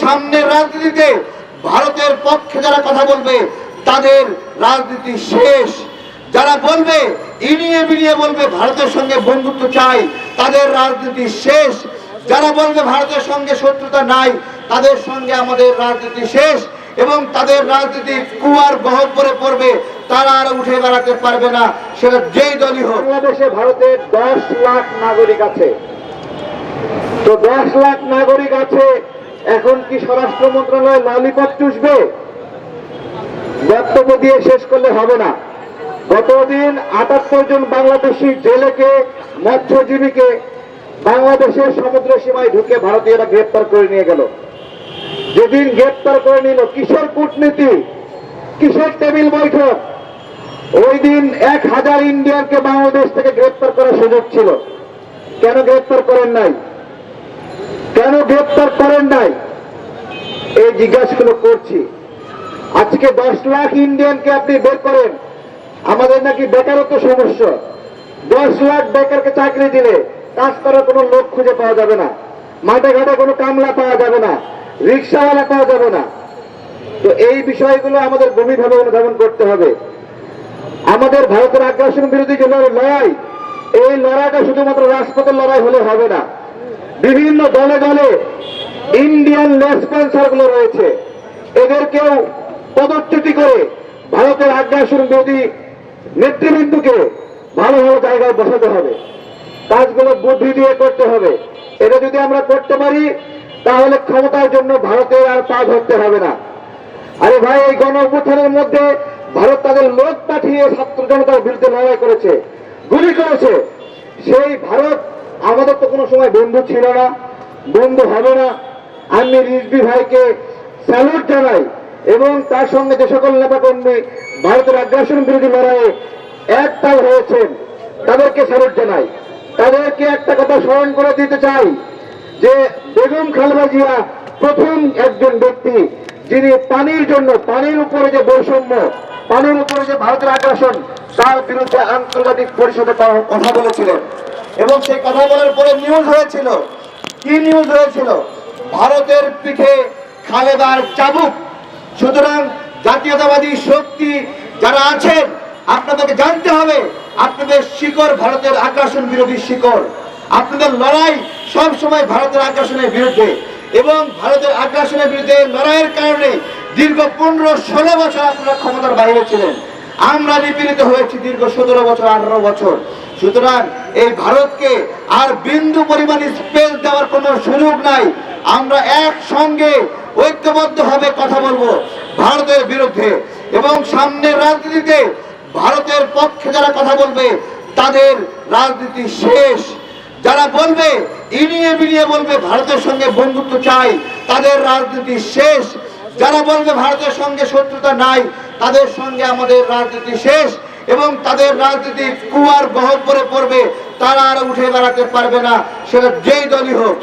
সামনের রাজনীতিতে ভারতের পক্ষে যারা কথা বলবে, তাদের রাজনীতি শেষ। যারা বলবে, ইনিয়ে বিনিয়ে বলবে ভারতের সঙ্গে বন্ধুত্ব চাই, তাদের রাজনীতি শেষ। যারা বলবে ভারতের সঙ্গে শত্রুতা নাই, তাদের সঙ্গে আমাদের রাজনীতি শেষ এবং তাদের রাজনীতি কুয়ার গহব্বরে পড়বে, তারা আর উঠে দাঁড়াতে পারবে না। সেটা যেই দলই হোক। বাংলাদেশে ভারতের দশ লাখ নাগরিক আছে। তো দশ লাখ নাগরিক আছে এখন কি স্বরাষ্ট্র মন্ত্রণালয় ললিপপ চুষবে? বক্তব্য দিয়ে শেষ করলে হবে না। গতদিন আটাত্তর জন বাংলাদেশি জেলেকে, মৎস্যজীবীকে বাংলাদেশের সমুদ্র সীমায় ঢুকে ভারতীয়রা গ্রেপ্তার করে নিয়ে গেল। যেদিন গ্রেপ্তার করে নিল কিসের কূটনীতি কিসের টেবিল বৈঠক ওই দিন এক হাজার ইন্ডিয়ানকে বাংলাদেশ থেকে গ্রেপ্তার করার সুযোগ ছিল। কেন গ্রেপ্তার করেন নাই? কেন গ্রেপ্তার করেন নাই? এই জিজ্ঞাসাগুলো করছি। আজকে দশ লাখ ইন্ডিয়ানকে আপনি বের করেন। আমাদের নাকি বেকারত্ব সমস্যা। দশ লাখ বেকারকে চাকরি দিলে কাজ করার কোনো লোক খুঁজে পাওয়া যাবে না। মাঠে ঘাটে কোনো কামলা পাওয়া যাবে না। রিক্সাওয়ালা পাওয়া যাবে না। তো এই বিষয়গুলো আমাদের গভীরভাবে অনুধাবন করতে হবে। আমাদের ভারতের আগ্রাসন বিরোধী যে লড়াই, এই লড়াইটা শুধুমাত্র রাজপথের লড়াই হলে হবে না। বিভিন্ন দলে দলে ইন্ডিয়ান লেসপন্সারগুলো রয়েছে। এদেরকেও পদচ্যুতি করে ভারতের আগ্রাসন বিরোধী নেতৃবৃন্দকে ভালো ভালো জায়গায় বসাতে হবে। কাজগুলো বুদ্ধি দিয়ে করতে হবে। এটা যদি আমরা করতে পারি, তাহলে ক্ষমতার জন্য ভারতের আর পা ধরতে হবে না। আরে ভাই, এই গণ মধ্যে ভারত তাদের লোক পাঠিয়ে ছাত্র জনতার বিরুদ্ধে লড়াই করেছে, গুলি করেছে। সেই ভারত আমাদের তো কোনো সময় বন্ধু ছিল না, বন্ধু হবে না। আমি রিজবি ভাইকে স্যালুট জানাই এবং তার সঙ্গে যে সকল নেতাকর্মী ভারতের আগ্রাসন বিরোধী লড়াইয়ে একতাল হয়েছেন, তাদেরকে স্যালুট জানাই। তাদেরকে একটা কথা স্মরণ করে দিতে চাই যে বেগম খালেদা জিয়া প্রথম একজন ব্যক্তি যিনি পানির জন্য, পানির উপরে যে বৈষম্য, পানির উপরে যে ভারতের আগ্রাসন, তার বিরুদ্ধে আন্তর্জাতিক পরিষদে কথা বলেছিলেন। এবং সেই কথা বলার পরে নিউজ হয়েছিল। কি নিউজ হয়েছিল? ভারতের পিঠে খালেদার চাবুক। সুতরাং জাতীয়তাবাদী শক্তি যারা আছেন, আপনাদেরকে জানতে হবে, আপনাদের শিকড় ভারতের আগ্রাসন বিরোধী শিকড়। আপনাদের লড়াই সব সময় ভারতের আগ্রাসনের বিরুদ্ধে। এবং ভারতের আগ্রাসনের বিরুদ্ধে লড়াইয়ের কারণে দীর্ঘ পনেরো ষোলো বছর আপনারা ক্ষমতার বাইরে ছিলেন। আমরা নিপীড়িত হয়েছি দীর্ঘ সতেরো বছর, আঠারো বছর। সুতরাং এই ভারতকে আর বিন্দু পরিমাণ স্পেস দেওয়ার কোনো সুযোগ নাই। আমরা একসঙ্গে ঐক্যবদ্ধভাবে কথা বলব ভারতের বিরুদ্ধে। এবং সামনের রাজনীতিতে ভারতের পক্ষে যারা কথা বলবে, তাদের রাজনীতি শেষ। যারা বলবে, ইনিয়ে বিনিয়ে বলবে, ভারতের সঙ্গে বন্ধুত্ব চাই, তাদের রাজনীতি শেষ। যারা বলবে ভারতের সঙ্গে শত্রুতা নাই, তাদের সঙ্গে আমাদের রাজনীতি শেষ এবং তাদের রাজনীতি কুয়ার করে পড়বে, তারা আর উঠে বেড়াতে পারবে না। সেটা যেই দলই হোক।